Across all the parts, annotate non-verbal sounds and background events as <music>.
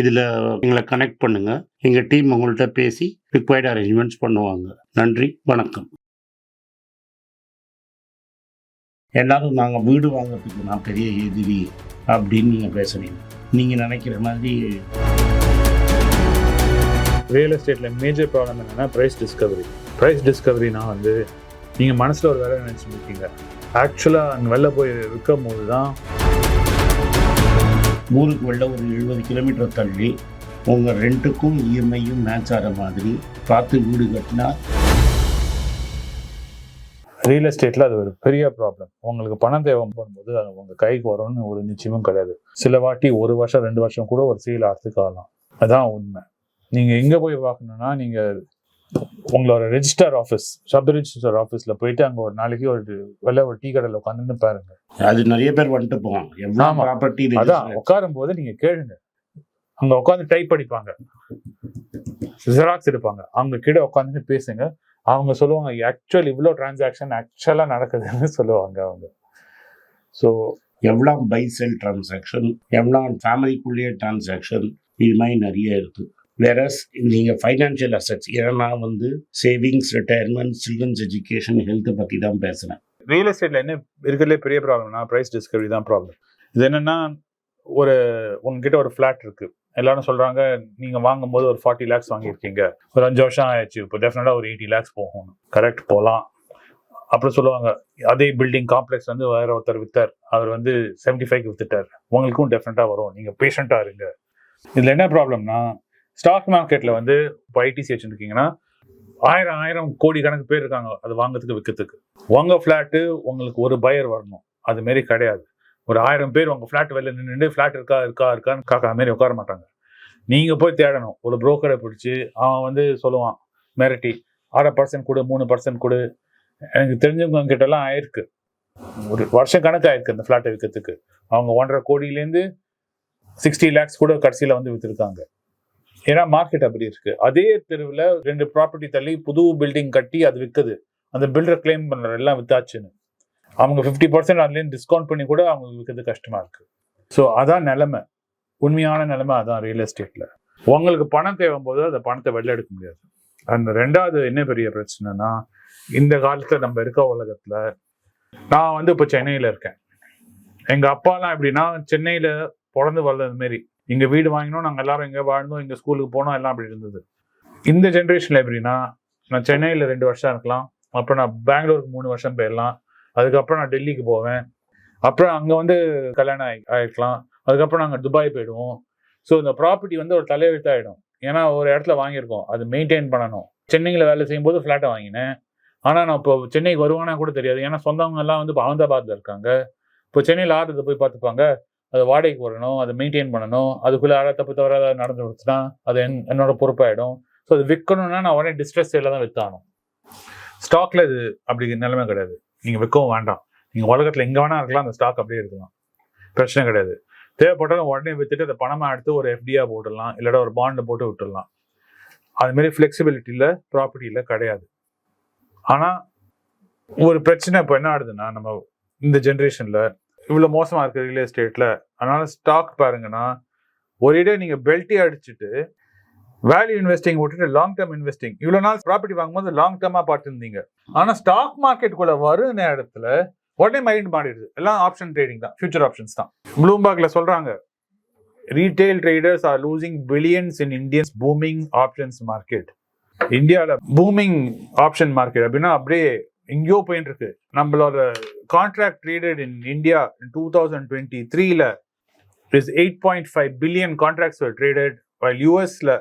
இதில் எங்களை கனெக்ட் பண்ணுங்கள் எங்கள் டீம் உங்கள்கிட்ட பேசி ரிக்வயர்டு அரேஞ்ச்மெண்ட்ஸ் பண்ணுவாங்க. நன்றி வணக்கம். எல்லாரும் நாங்கள் வீடு வாங்குறதுக்கு நான் பெரிய எதிரி அப்படின்னு நீங்கள் பேசுறீங்க. நீங்கள் நினைக்கிற மாதிரி ரியல் எஸ்டேட்டில் மேஜர் ப்ராப்ளம் என்னென்னா ப்ரைஸ் டிஸ்கவரி ப்ரைஸ் டிஸ்கவரினா வந்து நீங்கள் மனசில் ஒரு வேலை நினச்சிட்டு இருக்கீங்க. ஆக்சுவலாக அங்கே வெளில போய் விற்கும் போது தான் ஊருக்கு வெளில ஒரு எழுபது கிலோமீட்டர் தள்ளி உங்கள் ரெண்டுக்கும் இஎம்ஐயும் மேட்ச் ஆகிற மாதிரி பார்த்து வீடு கட்டினா ரியல் எஸ்டேட்டில் அது ஒரு பெரிய ப்ராப்ளம் உங்களுக்கு பணம் தேவைப்படும்போது அது உங்கள் கைக்கு வரும்னு ஒரு நிச்சயமும் கிடையாது. சில வாட்டி ஒரு வருஷம் ரெண்டு வருஷம் கூட ஒரு சீல் ஆகிறதுக்கு ஆகலாம். அதான் உண்மை. நீங்கள் எங்கே போய் பார்க்கணுன்னா நீங்கள் உங்களோட ரெஜிஸ்டர் ஆஃபீஸ் சப் ரெஜிஸ்டர் ஆஃபீஸில் போயிட்டு அங்கே ஒரு நாளைக்கு ஒரு வெளில ஒரு டீ கடையில் உட்காந்துன்னு பாருங்க. அது நிறைய பேர் வந்துட்டு போவாங்க. எவ்வளோ. ப்ராப்பர்ட்டி அதான் உட்காரும் போது நீங்க கேளுங்க. அங்க உட்காந்து டைப் படிப்பாங்க ஜெராக்ஸ் எடுப்பாங்க. அவங்க கிட்ட உட்காந்துட்டு பேசுங்க. அவங்க சொல்லுவாங்க ஆக்சுவல் இவ்வளோ டிரான்சாக்ஷன் ஆக்சுவலா நடக்குதுன்னு சொல்லுவாங்க அவங்க. ஸோ எவ்வளோ பை செல் டிரான்சாக்ஷன் எவ்வளோ ஃபேமிலிக்குள்ளேயே டிரான்சாக்ஷன் இது மாதிரி நிறைய இருக்குது வேறஸ் நீங்கள் ஃபைனான்ஷியல் அசட்ஸ் ஏன்னா நான் வந்து சேவிங்ஸ் ரிட்டையர்மெண்ட் சில்ட்ரன்ஸ் எஜுகேஷன் ஹெல்த்தை பற்றி தான் பேசுகிறேன் ரியல் எஸ்டேட்டில் என்ன இருக்கிறதுலே பெரிய ப்ராப்ளம்னா ப்ரைஸ் டிஸ்கவரி தான் ப்ராப்ளம் இது என்னென்னா ஒரு உங்ககிட்ட ஒரு ஃப்ளாட் இருக்குது எல்லாரும் சொல்கிறாங்க நீங்கள் வாங்கும்போது ஒரு ஃபார்ட்டி லேக்ஸ் வாங்கியிருக்கீங்க. ஒரு அஞ்சு வருஷம் ஆயிடுச்சு. இப்போ டெஃபினட்டாக ஒரு எயிட்டி லேக்ஸ் போகும். கரெக்ட் போகலாம் அப்புறம் சொல்லுவாங்க. அதே பில்டிங் காம்ப்ளெக்ஸ் வந்து வேற ஒருத்தர் வித்தார். அவர் வந்து செவன்டி ஃபைவ்க்கு வித்துட்டார். உங்களுக்கும் டெஃபினட்டாக வரும். நீங்கள் பேஷண்ட்டாக இருங்க. இதில் என்ன ப்ராப்ளம்னா ஸ்டாக் மார்க்கெட்ல வந்து இப்போ ஐடிசி வச்சுருக்கீங்கன்னா ஆயிரம் ஆயிரம் கோடி கணக்கு பேர் இருக்காங்க அது வாங்குறதுக்கு விற்கிறதுக்கு உங்க ஃப்ளாட்டு உங்களுக்கு ஒரு பயர் வரணும். அது மாரி கிடையாது. ஒரு ஆயிரம் பேர் உங்க ஃப்ளாட் வெளில நின்று ஃப்ளாட் இருக்கா இருக்கா இருக்கான்னு காக்கா மாரி உட்கார மாட்டாங்க. நீங்க போய் தேடணும். ஒரு புரோக்கரை பிடிச்சி அவன் வந்து சொல்லுவான் மிரட்டி அரை பர்சன்ட் கொடு மூணு பர்சன்ட் கொடு. எனக்கு தெரிஞ்சவங்க கிட்ட எல்லாம் ஆயிருக்கு. ஒரு வருஷம் கணக்கு ஆயிருக்கு அந்த ஃப்ளாட்டை விற்கிறதுக்கு அவங்க ஒன்றரை கோடியிலேருந்து சிக்ஸ்டி லேக்ஸ் கூட கடைசியில் வந்து விற்றுருக்காங்க ஏன்னா மார்க்கெட் அப்படி இருக்கு. அதே தெருவில் ரெண்டு ப்ராப்பர்ட்டி தள்ளி புது பில்டிங் கட்டி அது விற்குது அந்த பில்டர் கிளைம் பண்ணுற எல்லாம் வித்தாச்சுன்னு. அவங்க ஃபிஃப்டி பர்சன்ட் அதுலேருந்து டிஸ்கவுண்ட் பண்ணி கூட அவங்களுக்கு விற்கிறது கஷ்டமாக இருக்கு. ஸோ அதான் நிலமை. உண்மையான நிலமை அதான் ரியல் எஸ்டேட்டில் உங்களுக்கு பணம் தேவைம்போது அந்த பணத்தை வெளில எடுக்க முடியாது. அந்த ரெண்டாவது என்ன பெரிய பிரச்சனைனா இந்த காலத்தில் நம்ம இருக்க உலகத்தில் நான் வந்து இப்போ சென்னையில் இருக்கேன். எங்கள் அப்பாலாம் எப்படின்னா சென்னையில் பிறந்து வளர்ந்தது மாரி இங்கே வீடு வாங்கினோம் நாங்கள் எல்லாரும் இங்கே வாழ்ந்தோம் இங்கே ஸ்கூலுக்கு போனோம் எல்லாம் அப்படி இருந்தது. இந்த ஜென்ரேஷனில் எப்படின்னா நான் சென்னையில் ரெண்டு வருஷம் இருக்கலாம் அப்புறம் நான் பெங்களூருக்கு மூணு வருஷம் போயிடலாம் அதுக்கப்புறம் நான் டெல்லிக்கு போவேன் அப்புறம் அங்கே வந்து கல்யாணம் ஆகி ஆகிக்கலாம் அதுக்கப்புறம் நாங்கள் துபாய் போயிடுவோம். ஸோ இந்த ப்ராப்பர்ட்டி வந்து ஒரு தலையெழுத்தாயிடும். ஏன்னா ஒரு இடத்துல வாங்கியிருக்கோம் அது மெயின்டைன் பண்ணணும். சென்னையில் வேலை செய்யும்போது ஃப்ளாட்டை வாங்கினேன். ஆனால் நான் இப்போ சென்னைக்கு வருவானா கூட தெரியாது. ஏன்னா சொந்தவங்க எல்லாம் வந்து இப்போ அகமதாபாத்தில் இருக்காங்க. இப்போ சென்னையில் ஆறுதை போய் பார்த்துப்பாங்க. அதை வாடகைக்கு வரணும் அதை மெயின்டைன் பண்ணணும். அதுக்குள்ளே யாராவது தப்பு தவிர ஏதாவது நடந்து கொடுத்துனா அது என் என்னோட பொறுப்பாயிடும். ஸோ அது விற்கணும்னா நான் உடனே டிஸ்ட்ரெஸ் சேலில் தான் விற்றாகணும் ஸ்டாக்ல இது அப்படி நிலைமை கிடையாது. நீங்கள் விற்கவும் வேண்டாம். நீங்கள் உலகத்தில் எங்கே வேணா இருக்கலாம் அந்த ஸ்டாக் அப்படியே இருக்கலாம். பிரச்சனை கிடையாது. தேவைப்பட்டாலும் உடனே விற்றுட்டு அதை பணமாக எடுத்து ஒரு எஃப்டியாக போட்டுடலாம் இல்லாட்டா ஒரு பாண்டை போட்டு விட்டுடலாம். அதுமாரி ஃப்ளெக்சிபிலிட்டியில் ப்ராப்பர்ட்டியில் கிடையாது. ஆனால் ஒரு பிரச்சனை இப்போ என்ன ஆடுதுன்னா நம்ம இந்த ஜென்ரேஷனில் இவ்வளோ மோசமாக இருக்கு ரியல் எஸ்டேட்டில் அதனால் ஸ்டாக் பாருங்கன்னா ஒரேடியா நீங்கள் பெல்ட்டி அடிச்சுட்டு வேல்யூ இன்வெஸ்டிங் விட்டுட்டு லாங் டேர்ம் இன்வெஸ்டிங் இவ்வளோ நாள் ப்ராப்பர்ட்டி வாங்கும்போது லாங் டேர்மாக பார்த்துருந்தீங்க. ஆனால் ஸ்டாக் மார்க்கெட்டுக்குள்ள வரும் நேரத்தில் உடனே மைண்ட் மாறிடுது. எல்லாம் ஆப்ஷன் ட்ரேடிங் தான். ஃபியூச்சர் ஆப்ஷன்ஸ் தான். ப்ளூம்பர்க்ல சொல்கிறாங்க retail traders are losing billions in Indians booming options market இந்தியாவில் பூமிங் ஆப்ஷன் மார்க்கெட் அப்படின்னா அப்படியே எங்கேயோ போயின்னு இருக்கு நம்மளோட contract traded in India two thousand twenty த்ரீல is eight point five billion contracts traded while யூஎஸ்ல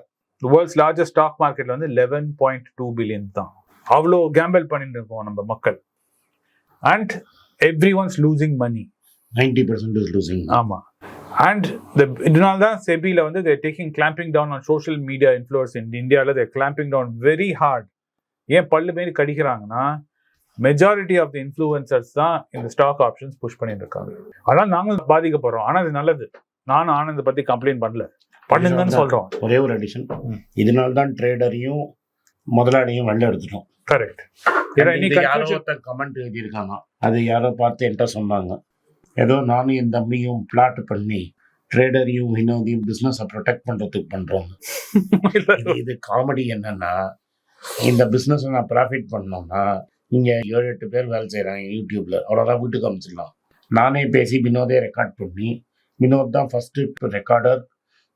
வேர்ல்ட்ஸ் லார்ஜஸ்ட் ஸ்டாக் மார்க்கெட்ல வந்து லெவன் பாயிண்ட் டூ பில்லியன் தான். அவ்வளோ கேம்பிள் பண்ணிட்டு இருக்கோம் நம்ம மக்கள். And everyone's losing money ninety percent is losing ஆமா அண்ட் இதனால தான் செபியில் வந்து they're taking clamping down on social media influence in இந்தியாவில் they're clamping down very hard ஏன் பல்லு மாரி கடிக்கிறாங்கன்னா மெஜாரிட்டி ஆஃப் தி இன்ஃப்ளூயன்சர்ஸ் தான் இந்த ஸ்டாக் ஆப்ஷன்ஸ் புஷ் பண்ணிட்டு இருக்காங்க ஆனால் நாங்களும் பாதிக்கப்படுறோம். ஆனால் அது நல்லது. நானும் ஆனந்த் பத்தி கம்ப்ளைண்ட் பண்ணல. பண்ணுங்கன்னு சொல்றோம். ஒரே ஒரு அடிஷன். இதனால தான் ட்ரேடரையும் முதலாளியும் வெளில எடுத்துட்டோம். கரெக்ட் கமெண்ட் எழுதியிருக்காங்க. அது யாரோ பார்த்து என்கிட்ட சொன்னாங்க. ஏதோ நானும் என் தம்பியும் பிளாட் பண்ணி ட்ரேடரையும் வினோதையும் பிஸ்னஸை ப்ரொடெக்ட் பண்ணுறதுக்கு பண்ணுறோம் இது இது காமெடி என்னன்னா இந்த பிஸ்னஸ் நான் ப்ராஃபிட் பண்ணோம்னா இங்கே ஏழு எட்டு பேர் வேலை செய்கிறாங்க யூடியூப்ல. அவ்வளோதான் வீட்டுக்கு அமைச்சிடலாம் நானே பேசி வினோதே ரெக்கார்ட் பண்ணி வினோத் தான் ஃபஸ்ட்டு ரெக்கார்டர்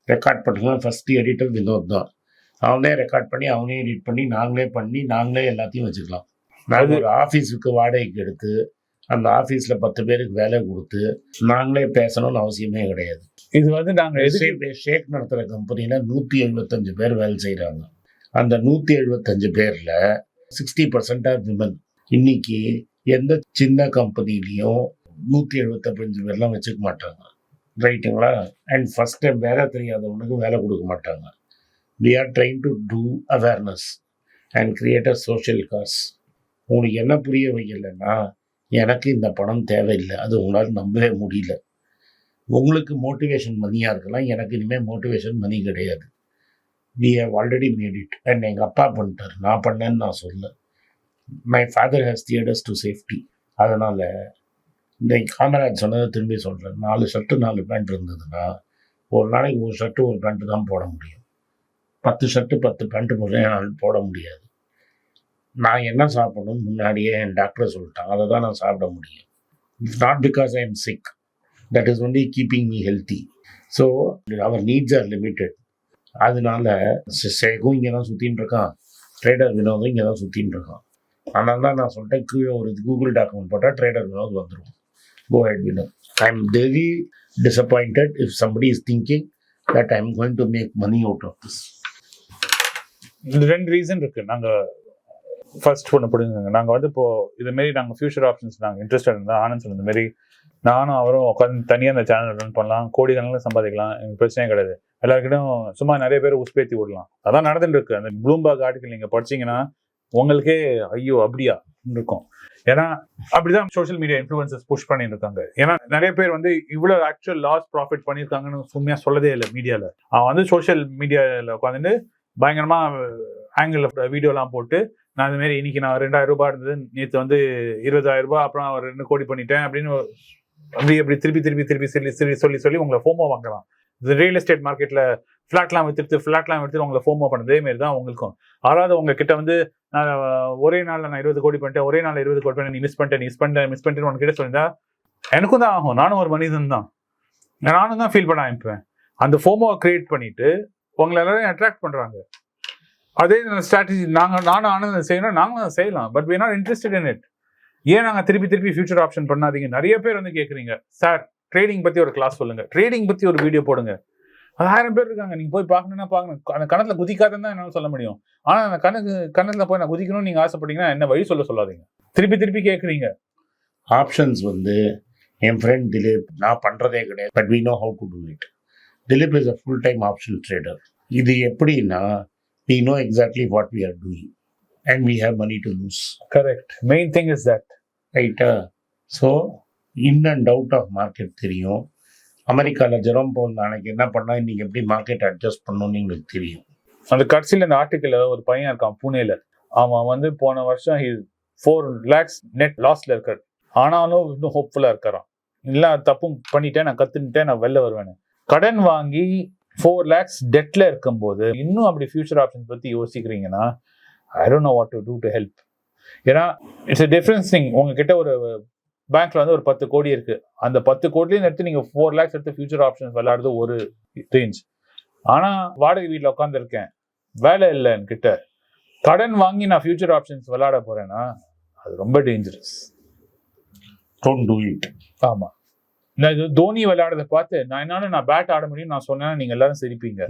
ரெக்கார்ட் பண்ணுறோம் ஃபஸ்ட்டு எடிட்டர் வினோத் தான். அவனே ரெக்கார்ட் பண்ணி அவனே எடிட் பண்ணி நாங்களே பண்ணி நாங்களே எல்லாத்தையும் வச்சுக்கலாம். நாங்கள் ஒரு ஆஃபீஸுக்கு வாடகைக்கு எடுத்து அந்த ஆஃபீஸில் பத்து பேருக்கு வேலை கொடுத்து நாங்களே பேசணும்னு அவசியமே கிடையாது. இது வந்து நாங்க எதுக்கு ஷேக் ஷேக் நடத்துகிற கம்பெனியில் நூற்றி எழுபத்தஞ்சு பேர் வேலை செய்கிறாங்க அந்த நூற்றி எழுபத்தஞ்சு பேரில் சிக்ஸ்டி பர்சன்ட் ஆர் விமன் இன்னைக்கு எந்த சின்ன கம்பெனிலையும் நூற்றி எழுபத்தஞ்சு பேர்லாம் வச்சுக்க மாட்டாங்க. ரைட்டுங்களா? அண்ட் ஃபஸ்ட் டைம் வேலை தெரியாதவனுக்கு வேலை கொடுக்க மாட்டாங்க. We are trying to do awareness and create a social cause உங்களுக்கு என்ன புரிய வைக்கலைன்னா எனக்கு இந்த பணம் தேவையில்லை. அது உங்களால் நம்பவே முடியல. உங்களுக்கு மோட்டிவேஷன் மணியாக இருக்கலாம். எனக்கு இனிமேல் மோட்டிவேஷன் மணி கிடையாது. We have already made it and எங்கள் அப்பா பண்ணிட்டார். நான் பண்ணேன்னு நான் சொல்ல my father has theatres to safety அதனால் இந்த காமராஜ் சொன்னதை திரும்பி சொல்கிறேன் நாலு ஷர்ட்டு நாலு பேண்ட் இருந்ததுன்னா ஒரு நாளைக்கு ஒரு ஷர்ட்டு ஒரு பேண்ட்டு தான் போட முடியும். பத்து ஷர்ட்டு பத்து பேண்ட்டு போட என்னால் போட முடியாது. நான் என்ன சாப்பிடணும்னு முன்னாடியே என் டாக்டர் சொல்லிட்டான். அதை தான் நான் சாப்பிட முடியும். It's not because I am sick that is only keeping me healthy so our needs are limited அதனால சேகும் இங்கே தான் சுற்றின்னு இருக்கான். ட்ரேடர் வினோதும் இங்கே தான் சுற்றின்னு இருக்கான். அதனால தான் நான் சொல்லிட்டேன் கீழே ஒரு கூகுள் டாக்குமெண்ட் போட்டால் ட்ரேடர் வினோத் வந்துடும் go ahead Vinod I am very disappointed if somebody is thinking that I am going to make money out of this இந்த ரெண்டு ரீசன் இருக்குது நாங்கள் ஃபர்ஸ்ட் ஒன்று பிடிங்க நாங்கள் வந்து இப்போது இதுமாரி நாங்கள் ஃபியூச்சர் ஆப்ஷன்ஸ் நாங்கள் இன்ட்ரெஸ்டாக இருந்தால் ஆனந்த் சொன்ன மாதிரி நானும் அவரும் உட்காந்து தனியாக அந்த சேனல் ரன் பண்ணலாம். கோடிக்கணக்கில் சம்பாதிக்கலாம். எனக்கு பிரச்சனையே கிடையாது. எல்லாருக்கிட்டும் சும்மா நிறைய பேர் உஸ்பேத்தி விடலாம். அதான் நடந்துட்டு இருக்கு. அந்த ப்ளூம்பர்க் ஆர்டிக்கல் நீங்கள் படிச்சீங்கன்னா உங்களுக்கே ஐயோ அப்படியா? இருக்கும். ஏன்னா அப்படிதான் சோஷியல் மீடியா இன்ஃப்ளூயன்சஸ் புஷ் பண்ணியிருக்காங்க. ஏன்னா நிறைய பேர் வந்து இவ்வளோ ஆக்சுவல் லாஸ் ப்ராஃபிட் பண்ணியிருக்காங்கன்னு உண்மையா சொல்லதே இல்லை மீடியாவில் அவன் வந்து சோஷியல் மீடியாவில் உட்காந்துட்டு பயங்கரமாக ஆங்கிள் வீடியோலாம் போட்டு நான் இந்த இன்னைக்கு நான் ரெண்டாயிரம் ரூபாய் இருந்தது நேற்று வந்து இருபதாயிரம் ரூபாய் அப்புறம் ஒரு ரெண்டு கோடி பண்ணிட்டேன் அப்படின்னு அப்படி அப்படி திருப்பி திருப்பி திருப்பி சொல்லி சொல்லி சொல்லி சொல்லி உங்களை ஃபோமோ வாங்கலாம் இந்த ரியல் எஸ்டேட் மார்க்கெட்டில் ஃப்ளாட்லாம் வித்துட்டு ஃபிளாட்லாம் வித்து உங்களை ஃபோமோ பண்ணதே. மாதிரி தான் உங்களுக்கும். அதாவது உங்ககிட்ட வந்து நான் ஒரே நாளில் நான் இருபது கோடி பண்ணிட்டேன் ஒரே நாளில் இருபது கோடி பண்ணி நீ மிஸ் பண்ணிட்டேன் மிஸ் பண்ணிட்டேன் மிஸ் பண்ணிட்டேன்னு உனக்கிட்ட சொல்லியிருந்தா எனக்கும் தான் ஆகும். நானும் ஒரு மனிதன் தான். நானும் தான் ஃபீல் பண்ண ஆரம்பிப்பேன். அந்த ஃபோமோவை கிரியேட் பண்ணிட்டு உங்களை எல்லாரையும் அட்ராக்ட் பண்ணுறாங்க அதே ஸ்ட்ராட்டஜி நாங்கள் நானும் ஆனந்தம் செய்யணும் நாங்களும் அதை செய்யலாம். But we not interested in it ஏன் நாங்கள் திருப்பி திருப்பி ஃபியூச்சர் ஆப்ஷன் பண்ணாதீங்க? நிறைய பேர் வந்து கேட்குறீங்க சார் ட்ரேடிங் பற்றி ஒரு கிளாஸ் சொல்லுங்கள் ட்ரேடிங் பற்றி ஒரு வீடியோ போடுங்க. ஆயிரம் பேர் இருக்காங்க. நீங்க போய் பார்க்கணும்னா பார்க்கணும். அந்த கணத்துல குதிக்காதுன்னு தான் என்னால சொல்ல முடியும். ஆனா அந்த கணக்கு கணத்துல போய் நான் குதிக்கணும்னு நீங்க ஆசைப்பட்டீங்கன்னா என்ன வழி சொல்ல சொல்லாதீங்க. திருப்பி திருப்பி கேக்குறீங்க. ஆப்ஷன்ஸ் வந்து என் ஃப்ரெண்ட் திலீப் நான் பண்ணுறதே கிடையாது. But we know how to do it. Dileep is a full time option trader இது எப்படின்னா we know exactly what we are doing. And we have money to lose. Correct main thing is that ரைட்டா so in and out of market தெரியும். அமெரிக்காவில் Jerome போல் நாளைக்கு என்ன பண்ணால் இன்றைக்கி எப்படி மார்க்கெட் அட்ஜஸ்ட் பண்ணணும்னு எங்களுக்கு தெரியும். அந்த கடைசியில் இந்த ஆர்டிக்கல் ஒரு பையன் இருக்கான் புனேல. அவன் வந்து போன வருஷம் ஃபோர் லேக்ஸ் நெட் லாஸ்ல இருக்கார். ஆனாலும் இன்னும் ஹோப்ஃபுல்லாக இருக்கிறான் இல்லை தப்பும் பண்ணிட்டேன் நான் கத்துக்கிட்டேன் நான் வெளில வருவேன் கடன் வாங்கி ஃபோர் லேக்ஸ் டெட்டில் இருக்கும்போது இன்னும் அப்படி ஃபியூச்சர் ஆப்ஷன்ஸ் பற்றி யோசிக்கிறீங்கன்னா I don't know what to do to help ஏன்னா இட்ஸ் எ டிஃபரன்ஸ் திங் உங்ககிட்ட ஒரு பேங்க்ல வந்து ஒரு பத்து கோடி இருக்கு. அந்த பத்து கோடிலையும் எடுத்து நீங்க ஃபோர் லேக்ஸ் எடுத்து ஃபியூச்சர் ஆப்ஷன்ஸ் விளையாடுறது ஒரு ரேஞ்ச் ஆனா வாடகை வீட்டில் உட்காந்துருக்கேன் வேலை இல்லை என்கிட்ட. கடன் வாங்கி நான் ஃபியூச்சர் ஆப்ஷன்ஸ் விளையாட போறேன்னா அது ரொம்ப டேஞ்சரஸ் டோன்ட் டூ இட் ஆமா. நான் இது தோனி விளையாடுறத பார்த்து நான் என்னால நான் பேட் ஆட முடியும் நான் சொன்னேன்னா நீங்க எல்லாரும் சிரிப்பீங்க.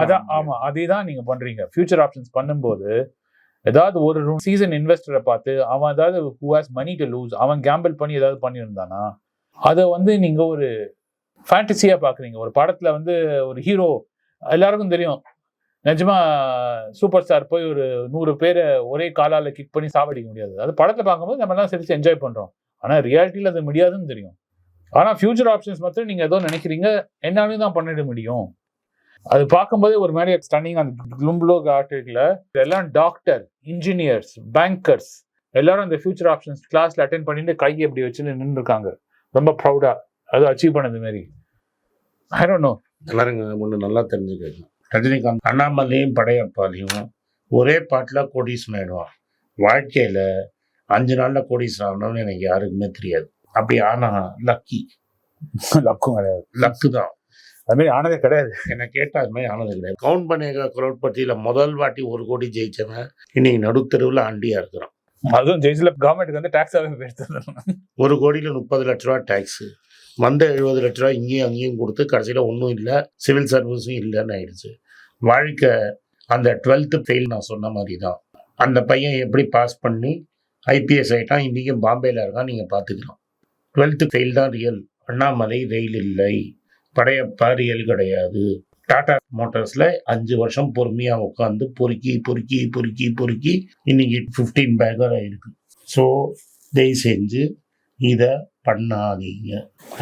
அதான் ஆமா அதே தான் நீங்க பண்றீங்க. ஃபியூச்சர் ஆப்ஷன்ஸ் பண்ணும்போது ஏதாவது ஒரு சீசன் இன்வெஸ்டரை பார்த்து அவன் ஏதாவது who has money to lose அவன் கேம்பிள் பண்ணி ஏதாவது பண்ணியிருந்தானா? அதை வந்து நீங்கள் ஒரு ஃபேண்டசியாக பார்க்குறீங்க. ஒரு படத்தில் வந்து ஒரு ஹீரோ எல்லாருக்கும் தெரியும். நிஜமா சூப்பர் ஸ்டார் போய் ஒரு நூறு பேரை ஒரே காலால் கிக் பண்ணி சாவடிக்க முடியாது. அது படத்தை பார்க்கும்போது நம்ம எல்லாம் சிரிச்சு என்ஜாய் பண்ணுறோம் ஆனால் ரியாலிட்டியில் அது முடியாதுன்னு தெரியும். ஆனால் ஃபியூச்சர் ஆப்ஷன்ஸ் மாத்திரம் நீங்கள் ஏதோ நினைக்கிறீங்க. என்னாலையும் தான் பண்ணிட முடியும். அது பார்க்கும்போதே ஒரு மாதிரி ஸ்டன்னிங் அந்த க்ளூம்ப்ளோக் ஆர்டிகிள் எல்லாம் டாக்டர் இன்ஜினியர்ஸ் பேங்கர்ஸ் எல்லாரும் இந்த ஃபியூச்சர் ஆப்ஷன்ஸ் கிளாஸ்ல அட்டென்ட் பண்ணிட்டு கையை இப்படி வச்சு நின்று இருக்காங்க ரொம்ப ப்ரௌடா அது அச்சீவ் பண்ணது மாதிரி. ஐ டோன்ட் நோ எல்லாருங்க ஒன்று நல்லா தெரிஞ்சுக்கங்க. ரஜினிகாந்த் அண்ணாமலையும் படையப்பாலையும் ஒரே பாட்டில் கோடீஸ்வரன் ஆயிடுவான். வாழ்க்கையில் அஞ்சு நாளில் கோடீஸ்வரன் ஆகணும்னு எனக்கு யாருக்குமே தெரியாது. அப்படி ஆனா லக்கி லக்கும் <laughs> கிடையாது. லக்கு தான். அது மாதிரி ஆனதே கிடையாது. என்னை கேட்டால் அது மாதிரி ஆனது கிடையாது. கவுண்ட் பண்ணியிருக்க குரோட்பட்டியில் முதல் வாட்டி ஒரு கோடி ஜெயிச்சவன் இன்னைக்கு நடுத்தெருவில் ஆண்டியாக இருக்கிறான். அதுவும் ஜெயிச்சில் கவர்மெண்ட்டுக்கு வந்து டேக்ஸாகவே எடுத்து ஒரு கோடியில் முப்பது லட்ச ரூபா டேக்ஸு வந்த எழுபது லட்ச ரூபா இங்கேயும் அங்கேயும் கொடுத்து கடைசியில் ஒன்றும் இல்லை சிவில் சர்வீஸும் இல்லைன்னு ஆயிடுச்சு. வாழ்க்கை அந்த டுவெல்த்து ஃபெயில் நான் சொன்ன மாதிரி தான் அந்த பையன் எப்படி பாஸ் பண்ணி ஐபிஎஸ் ஆகிட்டான் இன்றைக்கும் பாம்பேயில் இருக்கான் நீங்கள் பார்த்துக்கலாம். டுவெல்த்து ஃபெயில் தான் ரியல் அண்ணாமலை ரயில் இல்லை. படையப்பா ரியல் கிடையாது. டாடா மோட்டார்ஸில் அஞ்சு வருஷம் பொறுமையாக உட்காந்து பொறுக்கி பொறுக்கி பொறுக்கி பொறுக்கி இன்னைக்கு ஃபிஃப்டீன் பேக்கர் ஆயிருக்கு. ஸோ தயவு செஞ்சு இதை பண்ணாதீங்க.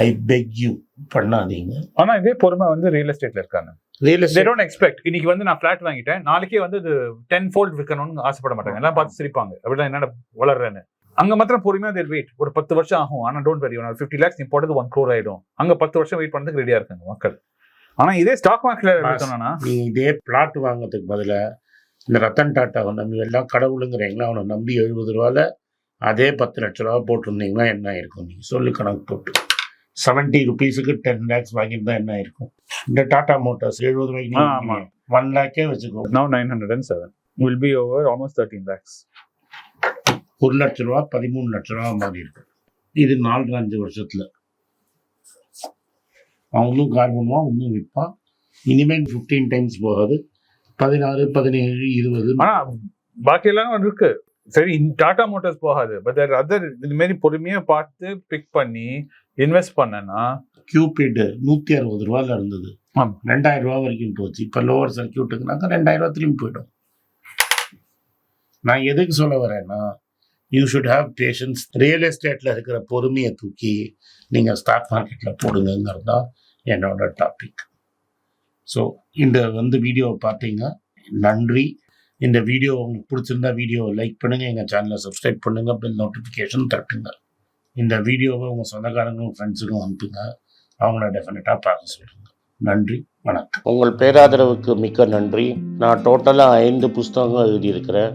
ஐ பெக் யூ பண்ணாதீங்க. ஆனா இதே பொறுமை வந்து ரியல் எஸ்டேட்ல இருக்காங்க. ரியல் எஸ்டேட் டோன்ட் எக்ஸ்பெக்ட் இன்னைக்கு வந்து நான் ஃபிளாட் வாங்கிட்டேன். நாளைக்கே வந்து இது டென் ஃபோல்ட் விற்கணும்னு ஆசைப்பட மாட்டாங்க. எல்லாம் பார்த்து சிரிப்பாங்க. அப்படிதான் என்னடா வளர்றேன்னு. அங்க மாத்திரம் பொறுமையா தேர் வெயிட் ஒரு பத்து வருஷம் ஆகும். ஆனா டோன்ட் வெரி ஒரு ஃபிஃப்டி லேக்ஸ் நீ போட்டது ஒன் க்ரோர் ஆயிடும். அங்க பத்து வருஷம் வெயிட் பண்ணதுக்கு ரெடியா இருக்காங்க மக்கள். ஆனா இதே ஸ்டாக் மார்க்கெட்ல எடுத்தோம்னா நீங்கள் இதே பிளாட் வாங்குறதுக்கு பதிலாக இந்த ரத்தன் டாட்டாவை நம்பி எல்லாம் கடவுளுங்கிறீங்களா? அவனை நம்பி எழுபது ரூபால அதே பத்து லட்ச ரூபா போட்டிருந்தீங்கன்னா என்ன இருக்கும் நீங்கள் சொல்லு கணக்கு போட்டு. செவன்ட்டி ருபீஸுக்கு டென் லேக்ஸ் வாங்கியிருந்தா என்ன இருக்கும் இந்த டாடா மோட்டார்ஸ் எழுபது. ரூபாய்க்கு ஒன் லேக்கே வச்சுக்கோ. Now nine hundred and seven will be over almost thirteen lakhs ஒரு லட்ச ரூபா பதிமூணு லட்ச ரூபா மாறி இருக்கு. இது நாலு அஞ்சு வருஷத்துல. அவனும் கார் பண்ணுவான் இன்னும் விற்பான் இனிமேல் ஃபிஃப்டீன் டைம்ஸ் போகாது. பதினாறு பதினேழு இருபது. ஆனா பாக்கி எல்லாம் இருக்கு. சரி டாடா மோட்டார்ஸ் போகாது. பட் அதர் இது மாதிரி பொறுமையா பார்த்து பிக் பண்ணி இன்வெஸ்ட் பண்ணனா கியூபிட் நூற்றி அறுபது ரூபாயில் இருந்தது. ரெண்டாயிரம் ரூபா வரைக்கும் போச்சு. இப்போ லோவர் சர்க்கியூட்டுக்குனாக்கா ரெண்டாயிரம் ரூபா திரும்பி போயிடும். நான் எதுக்கு சொல்ல வரேன்னா you should have patience real எஸ்டேட்டில் இருக்கிற பொறுமையை தூக்கி நீங்கள் ஸ்டாக் மார்க்கெட்டில் போடுங்கிறது தான் என்னோட டாபிக் ஸோ இந்த வந்து வீடியோவை பார்த்தீங்க. நன்றி. இந்த வீடியோ உங்களுக்கு பிடிச்சிருந்தா வீடியோவை லைக் பண்ணுங்கள் எங்கள் சேனலை சப்ஸ்கிரைப் பண்ணுங்கள் பில் நோட்டிஃபிகேஷன் தட்டுங்க. இந்த வீடியோவை உங்கள் சொந்தக்காரங்களும் ஃப்ரெண்ட்ஸுக்கும் அனுப்புங்க. அவங்கள டெஃபினட்டாக பார்க்க சொல்லுங்கள் நன்றி. வணக்கம். உங்கள் பேராதரவுக்கு மிக்க நன்றி. நான் டோட்டலாக ஐந்து புஸ்தகங்கள் எழுதியிருக்கிறேன்.